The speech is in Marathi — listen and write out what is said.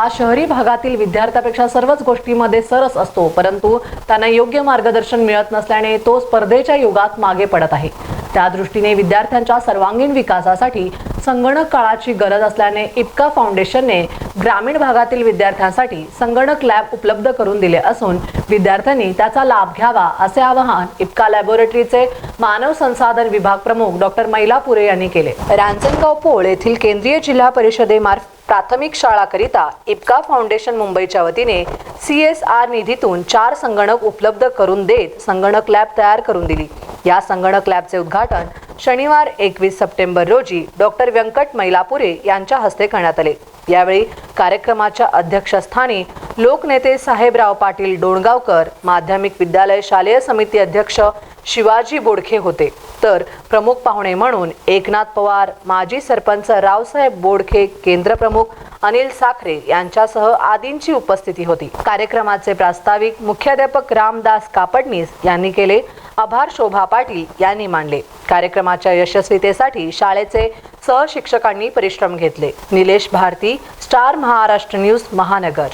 हा शहरी भागातील विद्यार्थ्यापेक्षा सर्वच गोष्टीमध्ये सरस असतो परंतु त्यांना योग्य मार्गदर्शन मिळत नसल्याने तो स्पर्धेच्या युगात मागे पडत आहे. त्या दृष्टीने विद्यार्थ्यांच्या सर्वांगीण विकासासाठी संगणक काळाची गरज असल्याने इपका फाउंडेशनने ग्रामीण भागातील विद्यार्थ्यांसाठी संगणक लॅब उपलब्ध करून दिले असून विद्यार्थ्यांनी त्याचा लाभ घ्यावा असे आवाहन इपका लॅबोरेटरीचे मानव संसाधन विभाग प्रमुख डॉक्टर मैलापुरे यांनी केले. रांजणगाव पोळ येथील केंद्रीय जिल्हा परिषदेमार्फत प्राथमिक शाळाकरिता इपका फाउंडेशन मुंबईच्या वतीने सी एस आर निधीतून चार संगणक उपलब्ध करून देत संगणक लॅब तयार करून दिली. या संगणक लॅबचे उद्घाटन शनिवार एकवीस सप्टेंबर रोजी डॉक्टर व्यंकट मैलापुरे यांच्या हस्ते करण्यात आले. यावेळी कार्यक्रमाच्या अध्यक्षस्थानी लोकनेते साहेबराव पाटील डोणगावकर माध्यमिक विद्यालय शालेय समिती अध्यक्ष शिवाजी बोडखे होते. तर प्रमुख पाहुणे म्हणून एकनाथ पवार माजी सरपंच रावसाहेब बोडखे केंद्रप्रमुख अनिल साखरे यांच्यासह आदींची उपस्थिती होती. कार्यक्रमाचे प्रास्ताविक मुख्याध्यापक रामदास कापडनीस यांनी केले. आभार शोभा पाटील यांनी मांडले कार्यक्रमाच्या यशस्वीतेसाठी शाळेचे सहशिक्षकांनी परिश्रम घेतले. Nilesh Bharti star Maharashtra news Mahanagar.